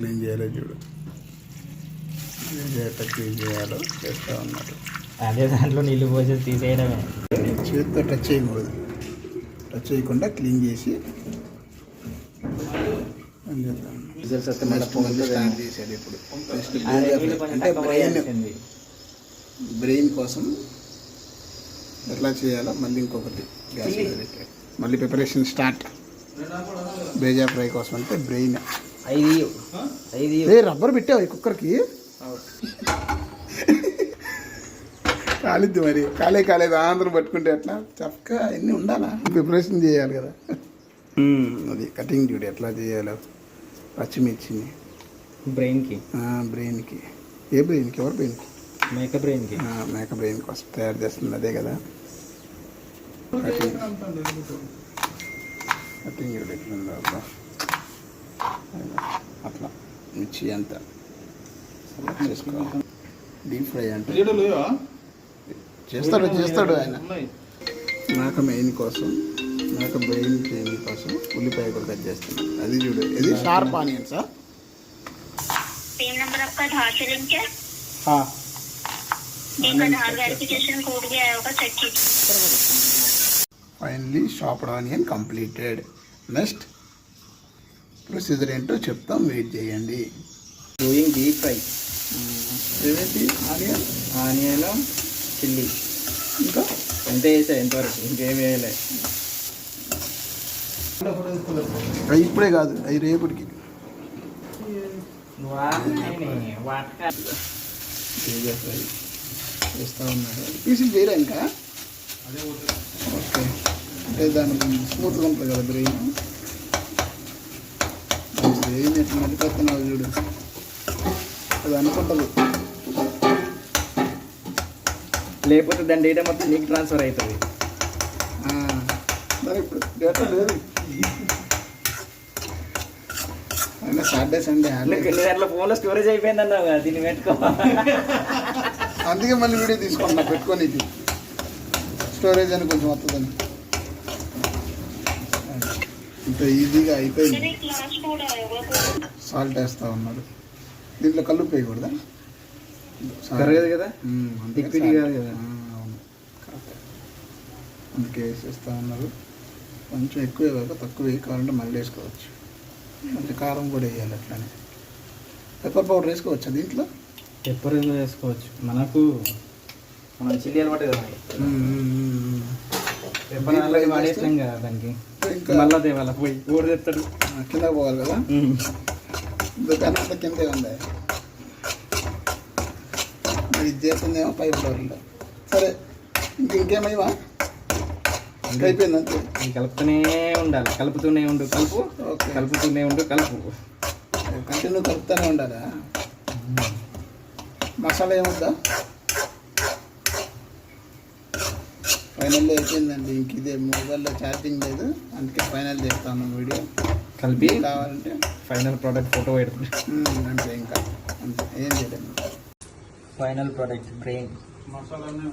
Clean చేయాలో చూడు. Clean చేయాలో చేస్తూ ఉన్నారు అదే దాంట్లో నీళ్ళు పోసేసి తీసేయడమే. చేతితో టచ్ చేయకూడదు. టచ్ చేయకుండా క్లీన్ చేసి చేసేది ఇప్పుడు. నెక్స్ట్ అంటే బ్రెయిన్ బ్రెయిన్ కోసం ఎట్లా చేయాలో మళ్ళీ ఇంకొకటి గ్యాస్ మళ్ళీ ప్రిపరేషన్ స్టార్ట్ బేజా ఫ్రై కోసం అంటే బ్రెయిన్ ఏ రబ్బర్ పెట్టావు ఈ కుక్కర్కి? కాలిద్ది మరి. కాలే కాలేదు ఆంధ్ర పట్టుకుంటే ఎట్లా? చక్క అన్నీ ఉండాలా? ప్రిపరేషన్ చేయాలి కదా. అది కటింగ్ డ్యూటీ ఎట్లా చేయాలో? పచ్చిమిర్చిని. బ్రెయిన్కి. బ్రెయిన్కి. ఏ బ్రెయిన్కి? ఎవరి బ్రెయిన్కి? మేక బ్రెయిన్కి. ఆ, మేక బ్రెయిన్ కోసం తయారు చేస్తుంది అదే కదా. కటింగ్. కటింగ్ డ్యూటీ అబ్బా. అట్లా. మిర్చి అంత. చేసుకోవాలి. డీప్ ఫ్రై అంటే? చేస్తాడు చేస్తాడు ఆయన. నాకు మెయిన్ కోసం? నాకు బ్రెయిన్ చేంజ్ కోసం ఉల్లిపాయ కూడా కట్ చేస్తాను. అది చూడు. ఇది sharp onion sir finally chopped onion completed next procedure ఏంటో చెప్తాం. వెయిట్ చేయండి. Doing deep fry onion? Onion chilli. ఇంకా? ఎంత వేసా ఎంతవరకు? ఇంకేం వేయలే ఇప్పుడే కాదు అవి రేపటికి. పీసులు చేయరా ఇంకా? ఓకే. అంటే దాని స్మూత్గా ఉంటుంది కదా బ్రెయిన్. బ్రెయిన్ ఎట్లా నడిపోతున్నావు చూడు. అది అనుకుంటుంది. లేకపోతే దాని డేటా మొత్తం నీకు ట్రాన్స్ఫర్ అవుతుంది. మరి ఇప్పుడు డేటా లేదు. అయినా సాటర్డే సండే హాలిడే నీ దాంట్లో ఫోన్లో స్టోరేజ్ అయిపోయింది అన్నావు దీన్ని పెట్టుకో. అందుకే మళ్ళీ వీడియో తీసుకుంటున్నా పెట్టుకొని స్టోరేజ్ అని కొంచెం వస్తుందని ఇంత ఈజీగా అయిపోయింది. సాల్ట్ వేస్తూ ఉన్నాడు. దీంట్లో కళ్ళు పోయకూడదా కరగదు కదా? కదా? అవును. అందుకే వేసేస్తా ఉన్నారు. కొంచెం ఎక్కువ వేయక తక్కువ వేయి కావాలంటే మళ్ళీ వేసుకోవచ్చు. కొంచెం కారం కూడా వేయాలి అట్లానే. పెప్పర్ పౌడర్ వేసుకోవచ్చా దీంట్లో? పెప్పర్ వేసుకోవచ్చు. మనకు మనం చిల్లీ అలవాటు కదా పెప్పర్ దానికి. మళ్ళా తేవాల పోయి ఊరు తెస్తాడు కింద పోవాలి కదా? దుకాణం అంతా కిందే ఉంది ఇది చేస్తుందేమో పైప్ డోర్లో సరే ఇంక ఇంకేమైవా ఇంకా? అయిపోయింది అంతే కలుపుతూనే ఉండాలి. కలుపుతూనే ఉండు. కలుపు. ఓకే. కలుపుతూనే ఉండు. కలుపు. కంటిన్యూ కలుపుతూనే ఉండాలా? మసాలా ఏమొద్దా? ఫైనల్లో అయిపోయిందండి. ఇంక ఇదే మొబైల్లో ఛార్జింగ్ లేదు. అందుకే ఫైనల్ చేస్తాను వీడియో. కలిపి కావాలంటే. ఫైనల్ ప్రోడక్ట్ ఫోటో పెడుతుంది అంతే ఇంకా. అంతే ఏం చేయలేదు ఫైనల్ ప్రోడక్ట్ బ్రెయిన్ మసాలానే